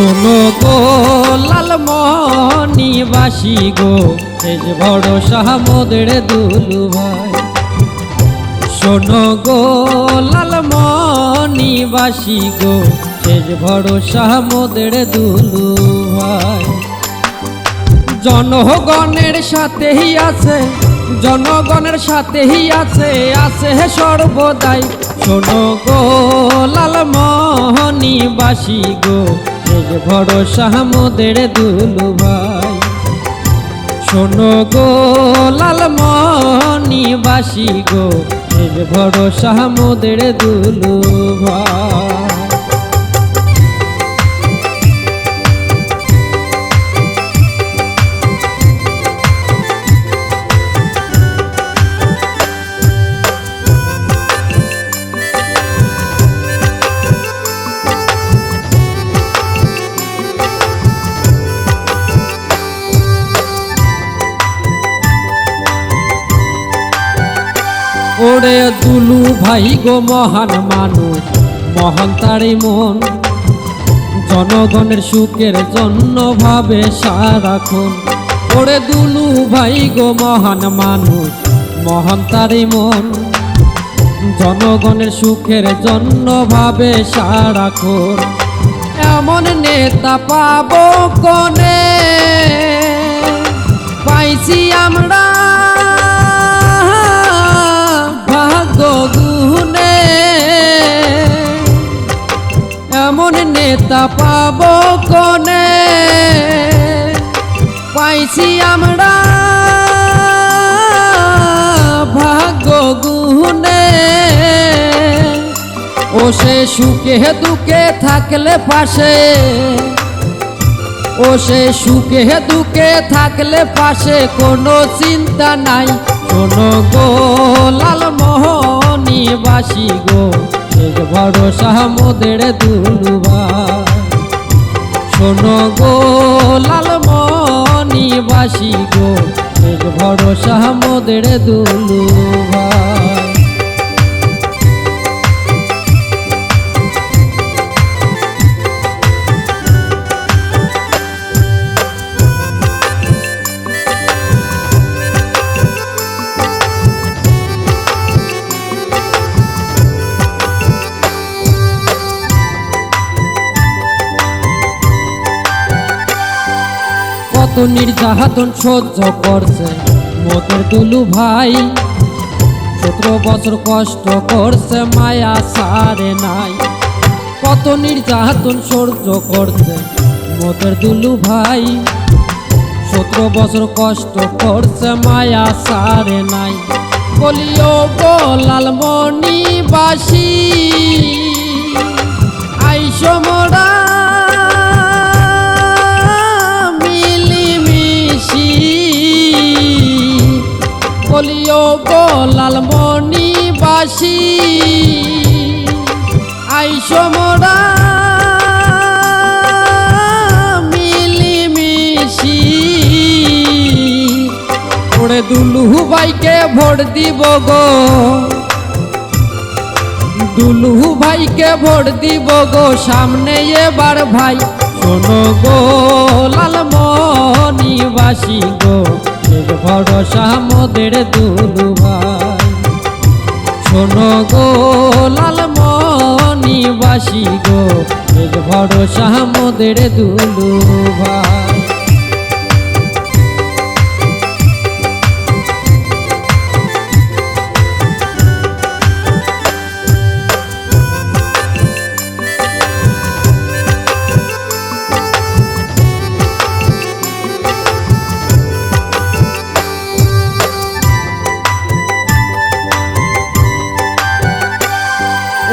শোনো গো লালমণিবাসী গো, তেজ বড় সাহামদের দুলু ভাই শোনো গো লালমণিবাসী গো, তেজ বড় সাহামদের দুলু ভাই জনগণের সাথেই আছে, জনগণের সাথেই আছে আছে সর্বদাই। শোনো গো লালমোহনীবাসী গো এই ভরসা মোদের দুলু ভাই শোনো গো লালমোহনীবাসী গো এই ভরসা মোদের দুলু ভাই ওরে দুলু ভাই গো মহান মানুষ, মহান তারি মন। জনগণের সুখের জন্য ভাবে সারাক্ষণ ওরে দুলু ভাই গো মহান মানুষ, মহান তারি মন। জনগণের সুখের জন্য ভাবে সারাক্ষণ এমন নেতা পাবো কনে? পাইছি আমরা নেতা পাবো কনে? পাইছি আমরা ভাগ্য গুনে ও সে সুখে দুঃখে থাকলে পাশে। ও সে সুখে দুঃখে থাকলে পাশে কোনো চিন্তা নাই। শোনো গো লাল মোহনীবাসী গো এক বড় ভরসা মোদের দুলুবা শোনো গো লাল মনি বাসি গো ভরসা মোদের দুলুবা কত নির্যাতন সহ্য করছে মোদের দুলু ভাই। সতেরো বছর কষ্ট করছে, মায়া সারে নাই। কত নির্যাতন সহ্য করছে মোদের দুলু ভাই। সতেরো বছর কষ্ট করছে, মায়া সারে নাই। বলিও গোলাল মণি বাসি আইসো আইসো মোরা মিলিমিশি। ওরে দুলু ভাইকে ভোট দিব গো। দুলু ভাইকে ভোট দিব গো। সামনে এবার ভাই, শোনো গো লালমণিবাসী গো। ভরসা মোদের দুলু ভাই। শোনো গো লাল মনিবাসী গো ভরসা মোদের দুলু ভাই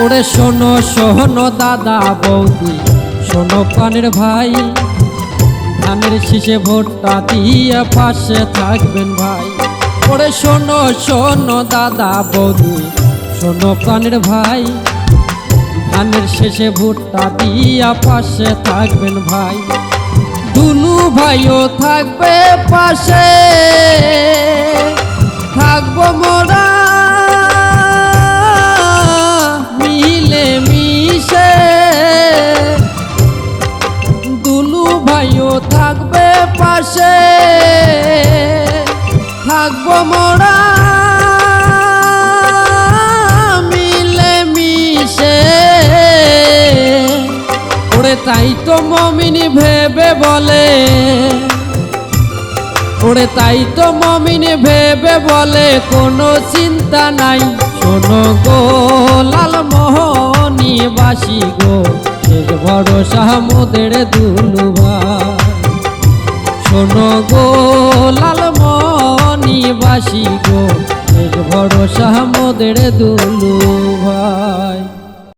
ওরে শোনো শোনো দাদা বৌদি। শোনো পানের ভাই, ধানের শীষে ভোটটা দিয়ে পাশে থাকবেন ভাই। ওরে শোনো শোনো দাদা বৌদি। শোনো পানের ভাই, ধানের শেষে ভোটটা দিয়া পাশে থাকবেন ভাই। দুনু ভাইও থাকবে পাশে, থাকব মোরা তাই তো মমিনি ভেবে বলে। ওরে তাই তো মমিনি ভেবে বলে, কোনো চিন্তা নাই। শোনো গো লাল মোহনী বাসি গো শেষ ভরসা মোদের দুলুবা শোনো গো লাল মনি বাসি গো শেষ ভরসা মোদের দুলু